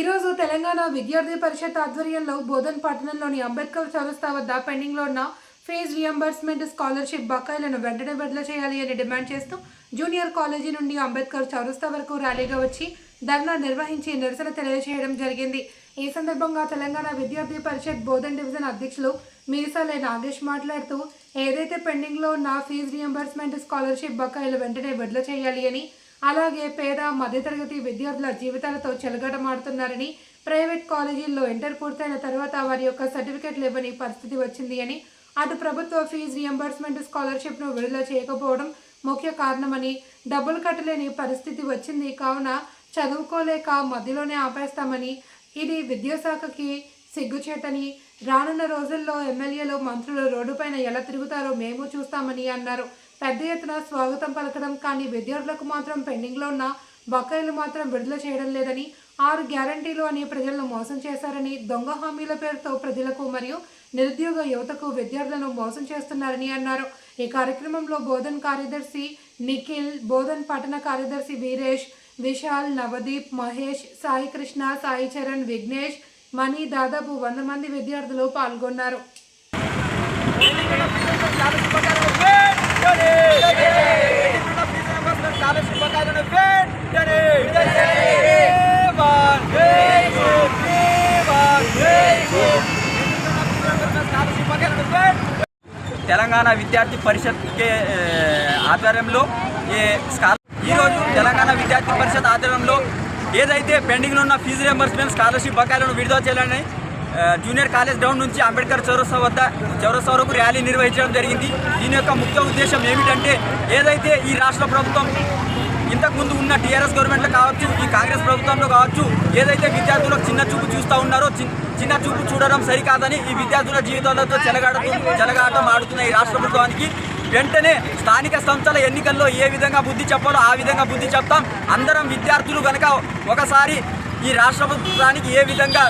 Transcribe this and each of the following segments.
ఈరోజు తెలంగాణ విద్యార్థి పరిషత్ ఆధ్వర్యంలో బోధన్ పట్టణంలోని అంబేద్కర్ చౌరస్తా వద్ద పెండింగ్లో ఉన్న ఫేజ్ రియంబర్స్మెంట్ స్కాలర్షిప్ బకాయిలను వెంటనే బదిలీ చేయాలి అని డిమాండ్ చేస్తూ జూనియర్ కాలేజీ నుండి అంబేద్కర్ చౌరస్తా వరకు ర్యాలీగా వచ్చి ధర్నా నిర్వహించి నిరసన తెలియజేయడం జరిగింది. ఈ సందర్భంగా తెలంగాణ విద్యార్థి పరిషత్ బోధన్ డివిజన్ అధ్యక్షులు మీసాలే నాగేష్ మాట్లాడుతూ ఏదైతే పెండింగ్లో ఉన్న ఫీజు రియంబర్స్మెంట్ స్కాలర్షిప్ బకాయిలు వెంటనే విడుదల చేయాలి అని అలాగే పేద మధ్యతరగతి విద్యార్థుల జీవితాలతో చెలగటమాడుతున్నారని ప్రైవేట్ కాలేజీల్లో ఇంటర్ పూర్తయిన తర్వాత వారి యొక్క సర్టిఫికెట్లు ఇవ్వని పరిస్థితి వచ్చింది అని అటు ప్రభుత్వ ఫీజు రియంబర్స్మెంట్ స్కాలర్షిప్ను విడుదల చేయకపోవడం ముఖ్య కారణమని డబ్బులు కట్టలేని పరిస్థితి వచ్చింది. కావున చదువుకోలేక మధ్యలోనే ఆపేస్తామని ఇది విద్యాశాఖకి సిగ్గుచేటని రానున్న రోజుల్లో ఎమ్మెల్యేలు మంత్రులు రోడ్డుపైన ఎలా తిరుగుతారో మేము చూస్తామని అన్నారు. పెద్ద ఎత్తున స్వాగతం పలకడం కానీ విద్యార్థులకు మాత్రం పెండింగ్లో ఉన్న బకాయిలు మాత్రం విడుదల చేయడం లేదని ఆరు గ్యారంటీలు అని ప్రజలను మోసం చేశారని దొంగ హామీల పేరుతో ప్రజలకు మరియు నిరుద్యోగ యువతకు విద్యార్థులను మోసం చేస్తున్నారని అన్నారు. ఈ కార్యక్రమంలో బోధన్ కార్యదర్శి నిఖిల్ బోధన్ పట్టణ కార్యదర్శి వీరేష్ విశాల్ నవదీప్ మహేష్ సాయి కృష్ణ సాయి చరణ్ విఘ్నేష్ మనీ దాదాపు వంద మంది విద్యార్థులు పాల్గొన్నారు. తెలంగాణ విద్యార్థి పరిషత్ ఆధ్వర్యంలో ఏ స్కాల ఈరోజు తెలంగాణ విద్యార్థి పరిషత్ ఆధ్వర్యంలో ఏదైతే పెండింగ్లో ఉన్న ఫీజు రియంబర్స్మెంట్ స్కాలర్షిప్ బకాయిలను విడుదల చేయాలని జూనియర్ కాలేజ్ గ్రౌండ్ నుంచి అంబేద్కర్ చౌరస్తా వద్ద చౌరస్తా వరకు ర్యాలీ నిర్వహించడం జరిగింది. దీని యొక్క ముఖ్య ఉద్దేశం ఏమిటంటే ఏదైతే ఈ రాష్ట్ర ప్రభుత్వం ఇంతకుముందు ఉన్న టీఆర్ఎస్ గవర్నమెంట్లో కావచ్చు ఈ కాంగ్రెస్ ప్రభుత్వంలో కావచ్చు ఏదైతే విద్యార్థులకు చిన్న చూపు చూస్తూ ఉన్నారో చిన్న చూపు చూడడం సరికాదని ఈ విద్యార్థుల జీవితాలతో చెలగాడుతూ చెలగాటం ఆడుతున్న ఈ రాష్ట్ర ప్రభుత్వానికి వెంటనే స్థానిక సంస్థల ఎన్నికల్లో ఏ విధంగా బుద్ధి చెప్పాలో ఆ విధంగా బుద్ధి చెప్తాం. అందరం విద్యార్థులు కనుక ఒకసారి ఈ రాష్ట్ర ప్రభుత్వానికి ఏ విధంగా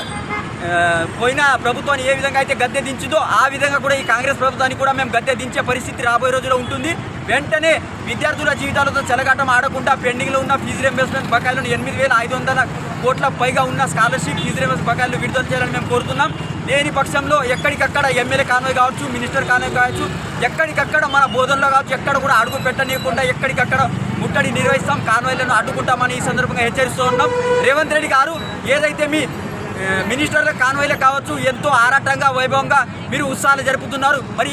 పోయిన ప్రభుత్వాన్ని ఏ విధంగా అయితే గద్దె దించుదో ఆ విధంగా కూడా ఈ కాంగ్రెస్ ప్రభుత్వానికి కూడా మేము గద్దె దించే పరిస్థితి రాబోయే రోజుల్లో ఉంటుంది. వెంటనే విద్యార్థుల జీవితాలతో చెలగాటం ఆడకుండా పెండింగ్లో ఉన్న ఫీజు రెంబర్స్మెంట్ బకాయిలను ఎనిమిది వేల ఐదు వందల కోట్ల పైగా ఉన్న స్కాలర్షిప్ ఫీజు రెంబర్స్ బకాయిలు విడుదల చేయాలని మేము కోరుతున్నాం. లేని పక్షంలో ఎక్కడికక్కడ ఎమ్మెల్యే కాన్వాయ్ కావచ్చు మినిస్టర్ కాన్వాయ్ కావచ్చు ఎక్కడికక్కడ మన బోధనలో కావచ్చు ఎక్కడ కూడా అడుగు పెట్టనీయకుండా ఎక్కడికక్కడ ముట్టడి నిర్వహిస్తాం కాన్వాయ్లను అడ్డుకుంటామని ఈ సందర్భంగా హెచ్చరిస్తూ ఉన్నాం. రేవంత్ రెడ్డి గారు ఏదైతే మీ మినిస్టర్ల కాన్వాయ్లే కావచ్చు ఎంతో ఆరాటంగా వైభవంగా మీరు ఉత్సాహాలు జరుపుతున్నారు. మరి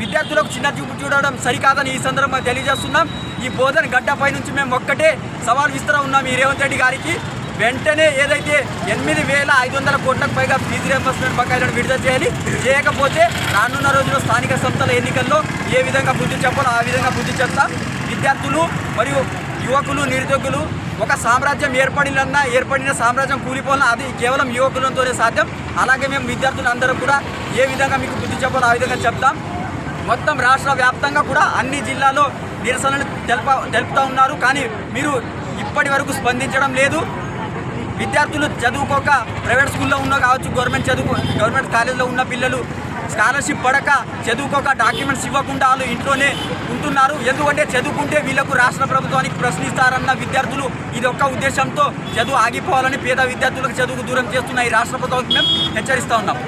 విద్యార్థులకు చిన్న చూపు చూడడం సరికాదని ఈ సందర్భంగా తెలియజేస్తున్నాం. ఈ బోధన గడ్డపై నుంచి మేము ఒక్కటే సవాల్ విస్తరా ఉన్నాం ఈ రేవంత్ రెడ్డి గారికి. వెంటనే ఏదైతే ఎనిమిది వేల ఐదు వందల కోట్లకు పైగా ఫీజు రియంబర్స్మెంట్ బకాయిలను విడుదల చేయాలి. చేయకపోతే రానున్న రోజుల్లో స్థానిక సంస్థల ఎన్నికల్లో ఏ విధంగా బుద్ధి చెప్పాలో ఆ విధంగా బుద్ధి చెప్తాం. విద్యార్థులు మరియు యువకులు నిరుద్యోగులు ఒక సామ్రాజ్యం ఏర్పడినన్నా ఏర్పడిన సామ్రాజ్యం కూలిపోవాలన్నా అది కేవలం యువకులతోనే సాధ్యం. అలాగే మేము విద్యార్థులందరూ కూడా ఏ విధంగా మీకు బుద్ధి చెప్పాలో ఆ విధంగా చెప్తాం. మొత్తం రాష్ట్ర వ్యాప్తంగా కూడా అన్ని జిల్లాలో నిరసనలు తెలప తెలుపుతూ ఉన్నారు. కానీ మీరు ఇప్పటి వరకు స్పందించడం లేదు. విద్యార్థులు చదువుకోక ప్రైవేట్ స్కూల్లో ఉన్న కావచ్చు గవర్నమెంట్ చదువు గవర్నమెంట్ కాలేజీలో ఉన్న పిల్లలు స్కాలర్షిప్ పడక చదువుకోక డాక్యుమెంట్స్ ఇవ్వకుండా వాళ్ళు ఇంట్లోనే ఉంటున్నారు. ఎందుకంటే చదువుకుంటే వీళ్ళకు రాష్ట్ర ప్రభుత్వానికి ప్రశ్నిస్తారన్న విద్యార్థులు ఇది ఒక్క ఉద్దేశంతో చదువు ఆగిపోవాలని పేద విద్యార్థులకు చదువుకు దూరం చేస్తున్న ఈ రాష్ట్ర ప్రభుత్వానికి మేము హెచ్చరిస్తూ ఉన్నాం.